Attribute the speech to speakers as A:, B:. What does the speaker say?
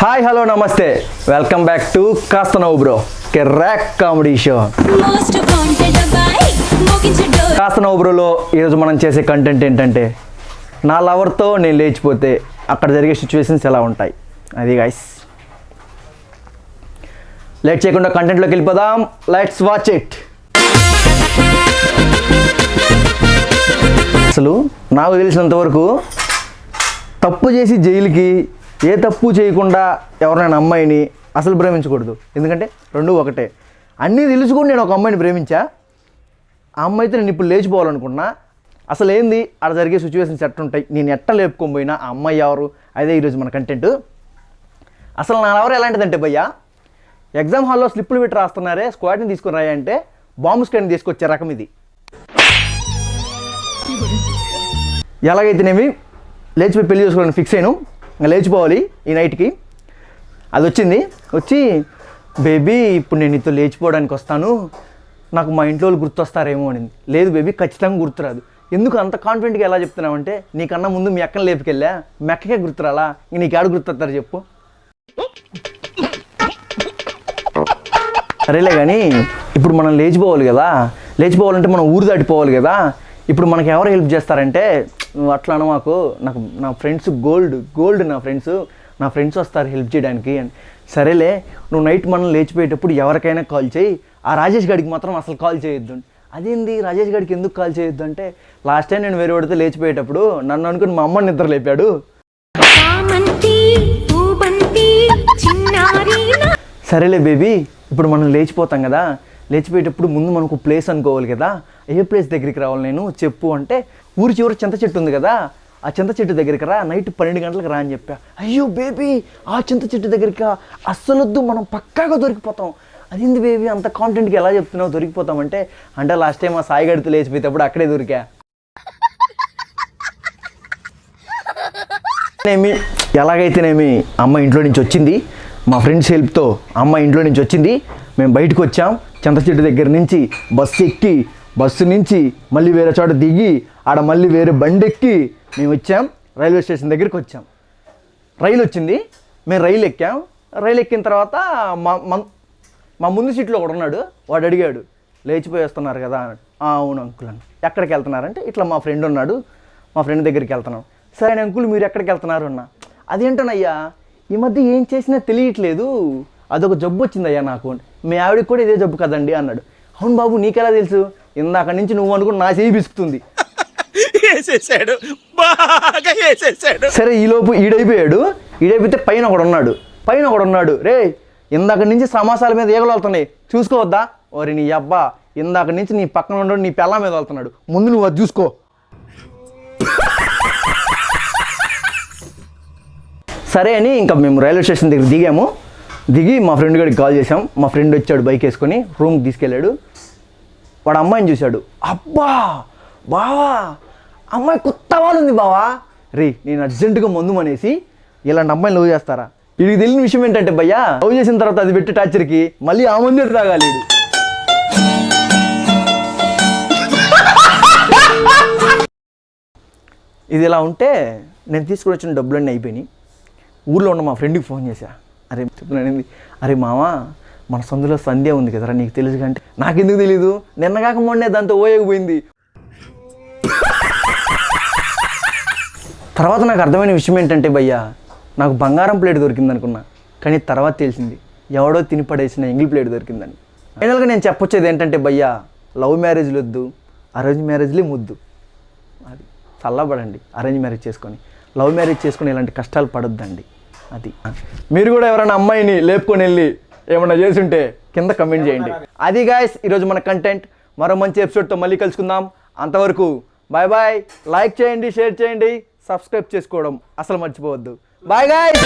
A: Hi hello నమస్తే. Welcome back to కాస్త నవ్వు బ్రో కెర్రాక్ కామెడీ షో కాస్త నవ్వు బ్రోలో ఈరోజు మనం చేసే కంటెంట్ ఏంటంటే నా లవర్తో నేను లేచిపోతే అక్కడ జరిగే సిచ్యువేషన్స్ ఎలా ఉంటాయి? అది గైస్ లేట్ చేయకుండా కంటెంట్లోకి వెళ్ళిపోదాం. లెట్స్ వాచ్ ఇట్ అసలు నాకు తెలిసినంత వరకు తప్పు చేసి జైలుకి ఏ తప్పు చేయకుండా ఎవరైనా అమ్మాయిని అసలు ప్రేమించకూడదు. ఎందుకంటే రెండు ఒకటే. అన్నీ తెలుసుకొని నేను ఒక అమ్మాయిని ప్రేమించా. ఆ అమ్మాయితో నేను ఇప్పుడు లేచిపోవాలనుకున్నా అసలు ఏంది? అక్కడ జరిగే సిచ్యువేషన్స్ ఎట్టుంటాయి నేను ఎట్ట లేపుకొని పోయినా ఆ అమ్మాయి ఎవరు? అదే ఈరోజు మన కంటెంట్ అసలు నా ఎవరు ఎలాంటిదంటే భయ్యా ఎగ్జామ్ హాల్లో స్లిప్పులు పెట్టి రాస్తున్నారే స్క్వాడ్ని తీసుకుని రాయి అంటే బాంబు స్కాన్ తీసుకొచ్చే రకం ఇది. ఎలాగైతేనేమి లేచిపోయి పెళ్ళి చేసుకోవాలని ఫిక్స్ అయ్యాను. లేచిపోవాలి ఈ నైట్కి. అది వచ్చింది. వచ్చి బేబీ ఇప్పుడు నేను నీతో లేచిపోవడానికి వస్తాను. నాకు మా ఇంట్లో వాళ్ళు గుర్తొస్తారేమో అనింది. లేదు బేబీ ఖచ్చితంగా గుర్తురాదు. ఎందుకు అంత కాన్ఫిడెంట్గా ఎలా చెప్తున్నావంటే నీకన్నా ముందు మీ అక్కని లేపుకెళ్ళా. మీ అక్కకే గుర్తురాలా? ఇంక నీకు ఆడు గుర్తొస్తారు చెప్పు. సరేలే కానీ ఇప్పుడు మనం లేచిపోవాలి కదా. లేచిపోవాలంటే మనం ఊరు దాటిపోవాలి కదా. ఇప్పుడు మనకి ఎవరు హెల్ప్ చేస్తారంటే నువ్వు అట్లా మాకు నాకు నా ఫ్రెండ్స్ గోల్డ్ గోల్డ్ నా ఫ్రెండ్స్ నా ఫ్రెండ్స్ వస్తారు హెల్ప్ చేయడానికి అని సరేలే నువ్వు నైట్ మనం లేచిపోయేటప్పుడు ఎవరికైనా కాల్ చేయి ఆ రాజేష్ గారికి మాత్రం అసలు కాల్ చేయొద్దు. అదేంది రాజేష్ గారికి ఎందుకు కాల్ చేయొద్దు అంటే లాస్ట్ టైం నేను వేరే వాడితో లేచిపోయేటప్పుడు నన్ను అనుకుని మా అమ్మ నిద్ర లేపాడు సరేలే బేబీ ఇప్పుడు మనం లేచిపోతాం కదా లేచిపోయేటప్పుడు ముందు మనకు ప్లేస్ అనుకోవాలి కదా ఏ ప్లేస్ దగ్గరికి రావాలి నేను? చెప్పు అంటే ఊరి చివరి చింత చెట్టు ఉంది కదా ఆ చింత చెట్టు దగ్గరికి రా నైట్ పన్నెండు గంటలకు రా అని చెప్పా. అయ్యో బేబీ ఆ చింత చెట్టు దగ్గరికి? అస్సలొద్దు మనం పక్కాగా దొరికిపోతాం. అదేంది బేబీ అంత కాంటెంట్కి ఎలా చెప్తున్నావు? దొరికిపోతామంటే అంటే లాస్ట్ టైం ఆ సాయి గడితో లేచిపోయేటప్పుడు అక్కడే దొరికా. ఏమి ఎలాగైతేనేమి అమ్మ ఇంట్లో నుంచి వచ్చింది మా ఫ్రెండ్స్ హెల్ప్తో అమ్మ ఇంట్లో నుంచి వచ్చింది మేము బయటకు వచ్చాం చింత చెట్టు దగ్గర నుంచి బస్సు ఎక్కి బస్సు నుంచి మళ్ళీ వేరే చోట దిగి ఆడ మళ్ళీ వేరే బండి ఎక్కి మేము వచ్చాం. రైల్వే స్టేషన్ దగ్గరికి వచ్చాం. రైలు వచ్చింది. మేము రైలు ఎక్కాం. రైలు ఎక్కిన తర్వాత మా మా- మా ముందు సీట్లో ఒకడు ఉన్నాడు. వాడు అడిగాడు లేచిపోయి వస్తున్నారు కదా అవును అంకుల్ అని. ఎక్కడికి వెళ్తున్నారంటే ఇట్లా మా ఫ్రెండ్ ఉన్నాడు. మా ఫ్రెండ్ దగ్గరికి వెళ్తున్నాం. సరే అంకుల్ మీరు ఎక్కడికి వెళ్తున్నారు అన్న. అదేంటోనయ్యా ఈ మధ్య ఏం చేసినా తెలియట్లేదు. అదొక జబ్బు వచ్చిందయ్యా నాకు. మీ ఆవిడకి కూడా ఇదే జబ్బు కదండి అన్నాడు. అవును బాబు నీకెలా తెలుసు? ఇందాక నుంచి నువ్వు అనుకుని నా చేయి బిసుకుతుంది
B: వేసేసాడు. బాగా వేసేసాడు.
A: సరే ఈలోపు ఈడైపోయాడు. ఈడైపోతే పైన ఒకడు ఉన్నాడు. పైన ఒకడు ఉన్నాడు. రే ఇందాక నుంచి సమాసాల మీద ఈగలు వెళ్తున్నాయి. చూసుకోవద్దా? ఓరి నీ అబ్బా ఇందాక నుంచి నీ పక్కన ఉన్నాడు నీ పెళ్ళ మీద వెళ్తున్నాడు. ముందు నువ్వు అది చూసుకో. సరే అని ఇంకా మేము రైల్వే స్టేషన్ దగ్గర దిగాము. దిగి మా ఫ్రెండ్ గడికి కాల్ చేసాం మా ఫ్రెండ్ వచ్చాడు బైక్ వేసుకొని రూమ్కి తీసుకెళ్ళాడు. వాడు అమ్మాయిని చూశాడు. అబ్బా! బావా! అమ్మాయి కొత్త వాళ్ళు ఉంది బావా! రే నేను అర్జెంటుగా మందు అనేసి ఇలాంటి అమ్మాయిని లవ్ చేస్తారా? వీడికి తెలియని విషయం ఏంటంటే భయ్యా లవ్ చేసిన తర్వాత అది పెట్టి టార్చర్కి మళ్ళీ ఆ మంది తాగాలి ఇది ఇలా ఉంటే నేను తీసుకుని వచ్చిన డబ్బులన్నీ అయిపోయినాయి. ఊర్లో ఉన్న మా ఫ్రెండ్కి ఫోన్ చేశా. అరే చెప్తున్నాను అరే మావా మన సందులో సంధ్య ఉంది కదరా నీకు తెలుసు అంటే నాకెందుకు తెలీదు? నిన్న కాక మొన్నే దాంతో ఓయకపోయింది తర్వాత నాకు అర్థమైన విషయం ఏంటంటే భయ్యా నాకు బంగారం ప్లేట్ దొరికింది అనుకున్నా. కానీ తర్వాత తెలిసింది ఎవడో తిని పడేసిన ఎంగిల్ ప్లేట్ దొరికిందని. ఫైనల్గా నేను చెప్పొచ్చేది ఏంటంటే భయ్యా లవ్ మ్యారేజ్లు వద్దు అరేంజ్ మ్యారేజ్లే ముద్దు. అది చల్లబడండి అరేంజ్ మ్యారేజ్ చేసుకొని. లవ్ మ్యారేజ్ చేసుకొని ఇలాంటి కష్టాలు పడొద్దండి. అది. మీరు కూడా ఎవరైనా అమ్మాయిని లేపుకొని వెళ్ళి ఏమన్నా చేసుంటే కింద కమెంట్ చేయండి. అది గాయస్ ఈరోజు మన కంటెంట్ మరో మంచి ఎపిసోడ్తో మళ్ళీ కలుసుకుందాం. అంతవరకు బాయ్ బాయ్ లైక్ చేయండి షేర్ చేయండి. సబ్స్క్రైబ్ చేసుకోవడం అసలు మర్చిపోవద్దు. Bye guys